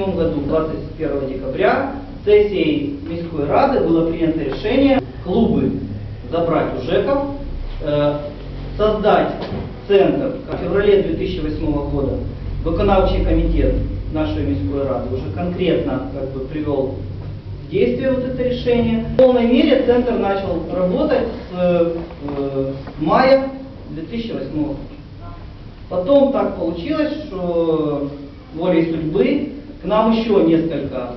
2007 году, 21 декабря, сессией Мирской Рады было принято решение клубы забрать у ЖЭКов, э, создать центр. В феврале 2008 года виконавчий комитет нашей Мирской Рады уже конкретно как бы привел в действие вот это решение. В полной мере центр начал работать с э, мая 2008 года. Потом так получилось, что волей судьбы к нам еще несколько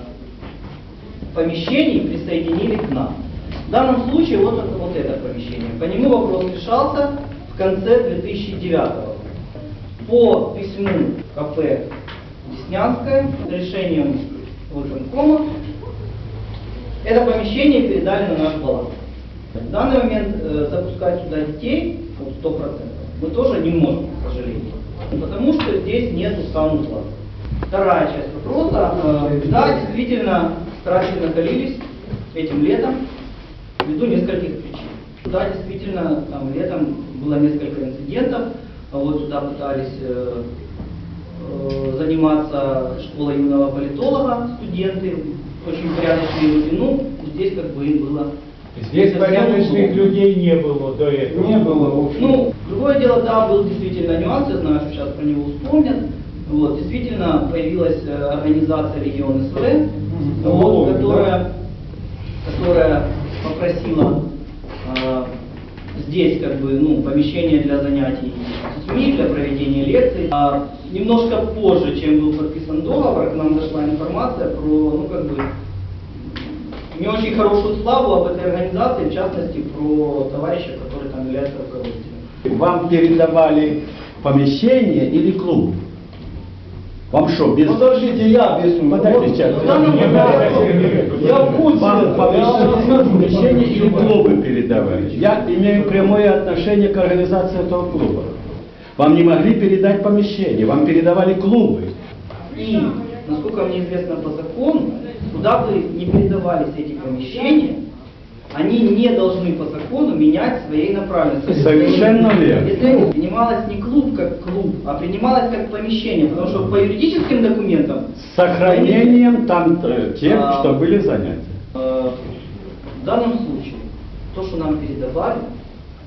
помещений присоединили к нам. В данном случае вот это, вот это помещение. По нему вопрос решался в конце 2009 года. По письму КП Деснянская решением Выконкома это помещение передали на наш баланс. В данный момент э, запускать туда детей вот, 100% мы тоже не можем, к сожалению. Потому что здесь нет саунд-класса. Вторая часть вопроса. Да, действительно, страсти накалились этим летом ввиду нескольких причин. Да, действительно, там летом было несколько инцидентов. А Вот сюда пытались э, э, заниматься школой юного политолога, студенты, очень порядочные люди. Ну, здесь как бы им было Здесь порядочных людей не было до этого. Не было. Ну, другое дело, да, был действительно нюанс, я знаю, что сейчас про него вспомнят. Вот, действительно, появилась э, организация Регион СВ, вот, которая, которая попросила э, здесь как бы, ну, помещение для занятий с детьми, для проведения лекций. А немножко позже, чем был подписан договор, к нам дошла информация про, ну, как бы, не очень хорошую славу об этой организации, в частности, про товарища, который там является руководителем. Вам передавали помещение или клуб? Вам что, без... Подождите, я объясню. Подождите, сейчас. Не Я в курсе. Вам Я помещение, или клубы передавали? Я имею прямое отношение к организации этого клуба. Вам не могли передать помещение, вам передавали клубы. И, насколько мне известно по закону, куда бы не передавались эти помещения, они не должны по закону менять своей направленности. Совершенно верно. Если это принималось не клуб как клуб, а принималось как помещение, потому что по юридическим документам С сохранением там э, тех, А. что были занятия. э, в данном случае то, что нам передавали,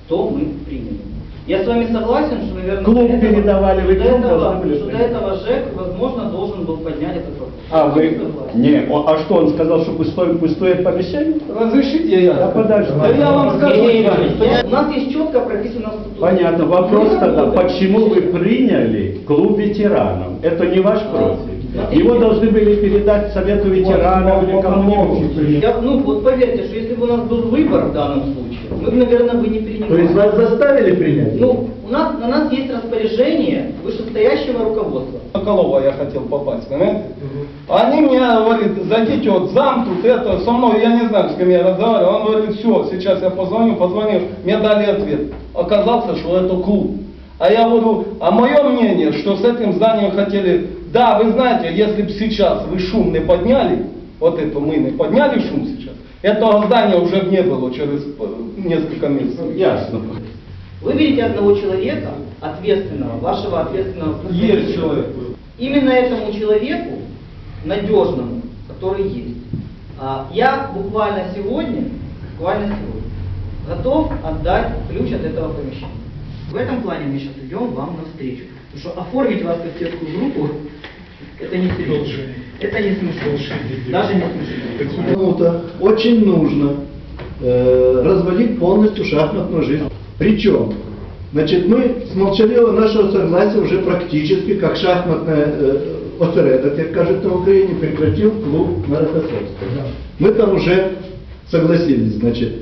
то мы приняли. Я с вами согласен, что, наверное, Клуб этого- передавали, вы до клуб этого, были что до этого ЖЭК, возможно, должен был поднять этот вопрос. А вы... Не, о- а что, он сказал, что пустое, пустое помещение? Разрешите я? Да подожди. Да я вам скажу. Не, не, не, У нас есть четко прописано в статуте. Понятно. Вопрос тогда, почему вы приняли клуб ветеранов? Это не ваш профиль. Его должны были передать Совету ветеранов или кому-нибудь. Я, ну, вот поверьте, что если бы у нас был выбор в данном случае, мы бы, наверное, бы не принимали. То есть вас заставили принять? Ну, у нас, на нас есть распоряжение вышестоящего руководства. Соколова я хотел попасть, понимаете? Они мне говорят, зайдите, вот зам тут, это, со мной, я не знаю, с кем я разговаривал, он говорит, все, сейчас я позвоню, позвонил, мне дали ответ. Оказалось, что это клуб. А я говорю, а мое мнение, что с этим зданием хотели, да, вы знаете, если бы сейчас вы шум не подняли, вот это мы не подняли шум сейчас, этого здания уже не было через э, несколько месяцев. Ясно. Выберите одного человека, ответственного, вашего ответственного Есть человек. Именно этому человеку, надежному, который есть, а, я буквально сегодня, буквально сегодня, готов отдать ключ от этого помещения. В этом плане мы сейчас идем вам навстречу. Потому что оформить вас как детскую группу, это не серьезно. Это не смешно. Даже не смешно. Кому-то очень нужно э, развалить полностью шахматную жизнь. Причем, значит, мы с молчаливого нашего согласия уже практически, как шахматная э, осередок, як кажуть на Украине, прекратил клуб на Рокоссовской. Мы там уже согласились, значит.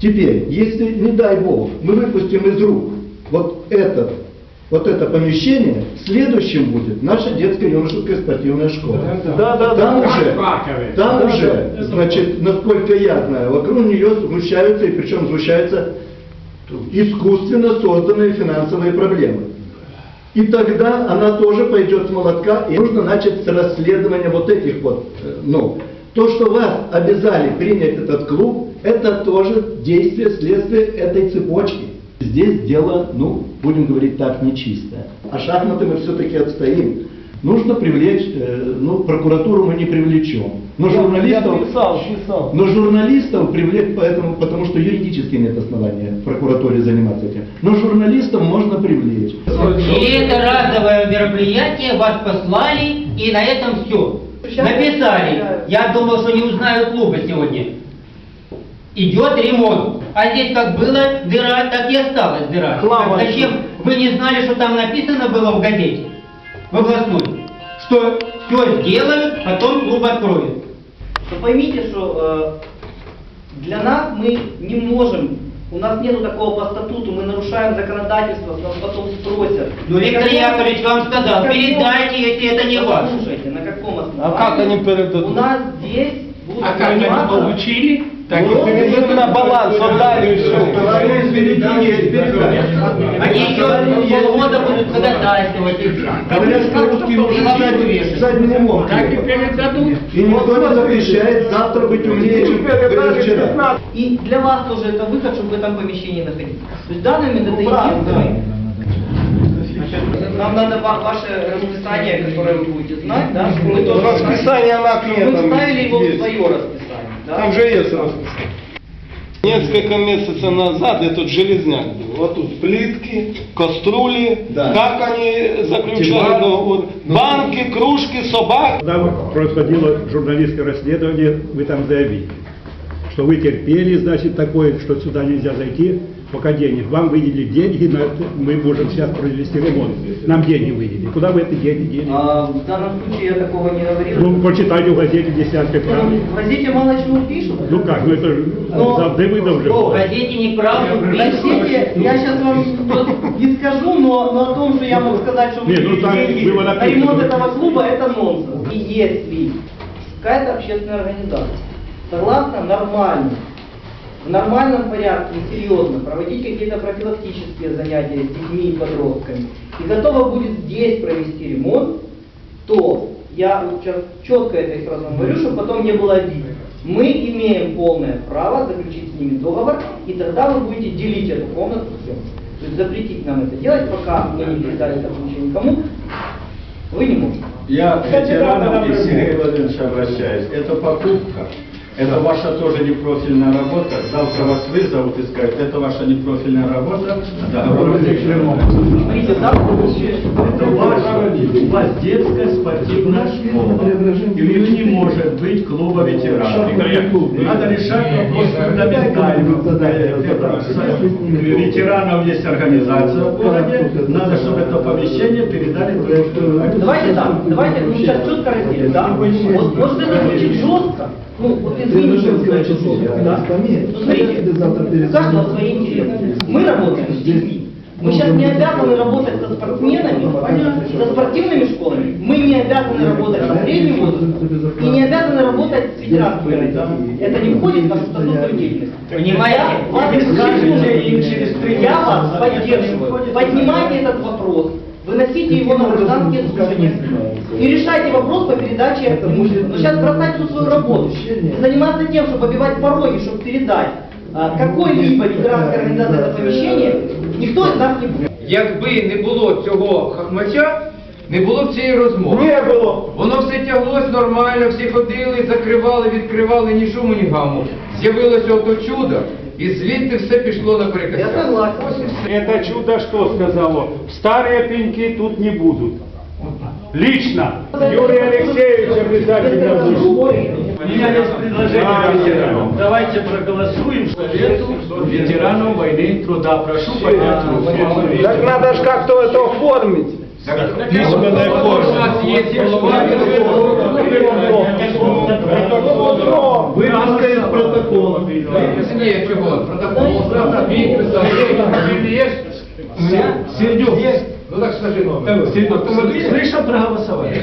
Теперь, если, не дай Бог, мы выпустим из рук вот этот, вот это помещение, следующим будет наша детская юношеская спортивная школа. Да, да, Там да. уже, там Да, уже, да, это значит, насколько я знаю, вокруг нее сгущаются, и причем сгущаются искусственно созданные финансовые проблемы. И тогда она тоже пойдет с молотка, и нужно начать с расследования вот этих вот, ну, то, что вас обязали принять этот клуб, это тоже действие, следствие этой цепочки. Здесь дело, ну, будем говорить так, нечистое. А шахматы мы все-таки отстоим. нужно привлечь, э, ну, прокуратуру мы не привлечем. Но Я журналистов, писал, писал. но журналистов привлечь, поэтому, потому что юридически нет основания в прокуратуре заниматься этим. Но журналистов можно привлечь. И это разовое мероприятие, вас послали, и на этом все. Написали. Я думал, что не узнаю клуба сегодня. Идет ремонт. А здесь как было дыра, так и осталась дыра. Так зачем? Вы не знали, что там написано было в газете? В областной. Что все сделают, потом клуб откроют. Но поймите, что э, для нас мы не можем, у нас нету такого по статуту, мы нарушаем законодательство, нас потом спросят. Ну, Виктор Яковлевич вам сказал, каком- передайте, если это не ваше. Послушайте, на каком основании? А как они передадут? У нас здесь будут А как они получили? Так Ну, передают на баланс, отдали все. Они еще полгода будут ходатайствовать. Говорят, что задним- задним умом. Так и передадут. И никто не запрещает завтра быть умнее, чем вчера. И для вас тоже это выход, чтобы в этом помещении находиться. То есть момент это Ну, единственный. Нам надо ва- ваше расписание, которое вы будете знать, да, мы тоже Расписание на Мы там вставили его в свое расписание. Да. Там же есть расписание. Несколько месяцев назад этот железняк был. Вот тут плитки, кастрюли. Да. Как они заключали договор? Банки, кружки, собаки. Когда происходило журналистское расследование, вы там заявили, что вы терпели, значит, такое, что сюда нельзя зайти, пока денег. Вам выделили деньги, на это мы можем сейчас произвести ремонт. Нам деньги выделили. Куда вы эти деньги дели? А, в данном случае я такого не говорил. Ну, почитайте в газете «Десятка Ну, правды». в газете мало чего пишут. Ну как, ну это же Но- за Давыдов же. В газете неправду В пишут. газете, я сейчас вам не скажу, но, но о том, что я могу сказать, что Не, ну, там деньги на ремонт этого клуба, это нонсенс. И если какая-то общественная организация согласна нормально, в нормальном порядке и серьезно проводить какие-то профилактические занятия с детьми и подростками, и готова будет здесь провести ремонт, то я вот сейчас четко это и сразу вам говорю, чтобы потом не было обидно. Мы имеем полное право заключить с ними договор, и тогда вы будете делить эту комнату всем. То есть запретить нам это делать, пока мы не передали это помещение никому, вы не можете. Я к ветеранам и Сергею Владимировичу обращаюсь. Это покупка. Это ваша тоже непрофильная работа. Завтра вас вызовут и скажут, это ваша непрофильная работа. Договор Смотрите, завтра Это ваша, у вас детская спортивная школа. И у них не может быть клуба ветеранов. Надо решать вопрос фундаментальный. У ветеранов есть организация в городе. Надо, чтобы это помещение передали Давайте так, давайте ну, сейчас четко разделим, да? Вот, может это звучит жестко, ну вот извините, что значит жестко, да? Ну, смотрите, у каждого свои интересы. Мы работаем с детьми. Мы сейчас не обязаны работать со спортсменами, со спортивными школами. Мы не обязаны работать со средним возрастом и не обязаны работать с ветеранскими организациями. Это не входит в нашу статутную деятельность. Понимаете? Я вас. Я вас поддерживаю. Поднимайте этот вопрос. Выносите его на гражданские слушания. И решайте вопрос по передаче имущества. Но сейчас бросать всю свою работу. И заниматься тем, чтобы побивать пороги, чтобы передать а, какой-либо ветеранской организации это помещение, никто из нас не будет. Якби не було цього хахмача, не було б цієї розмови. Не было. Воно все тяглось нормально, всі ходили, закривали, відкривали, ні шуму, ні гаму. З'явилося ото чудо, і звідти все пішло на переказ. Я согласен. Это чудо что сказало? Старые пеньки тут не будут. Лично. Юрий Алексеевич обязательно будет. У меня есть предложение ветеранам. Давайте проголосуем Совету ветеранов войны и труда. Прошу поднять руку. Так надо же как-то это оформить. Письменная форма. У нас є Выписка из протокола. Ні, чого? Протокол, завтра підпис, він є. Сердюк, Ну так скажи, ну. Сердюк, слышал проголосовать?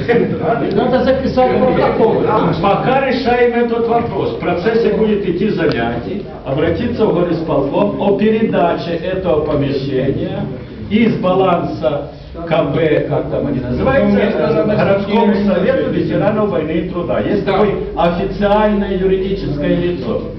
Надо записать протокол. Пока решаем этот вопрос. В процессе будет идти занятий, обратиться в горисполком о передаче этого помещения из баланса КБ, как там они называются, городскому совету ветеранов войны и труда. Есть такое официальное юридическое лицо.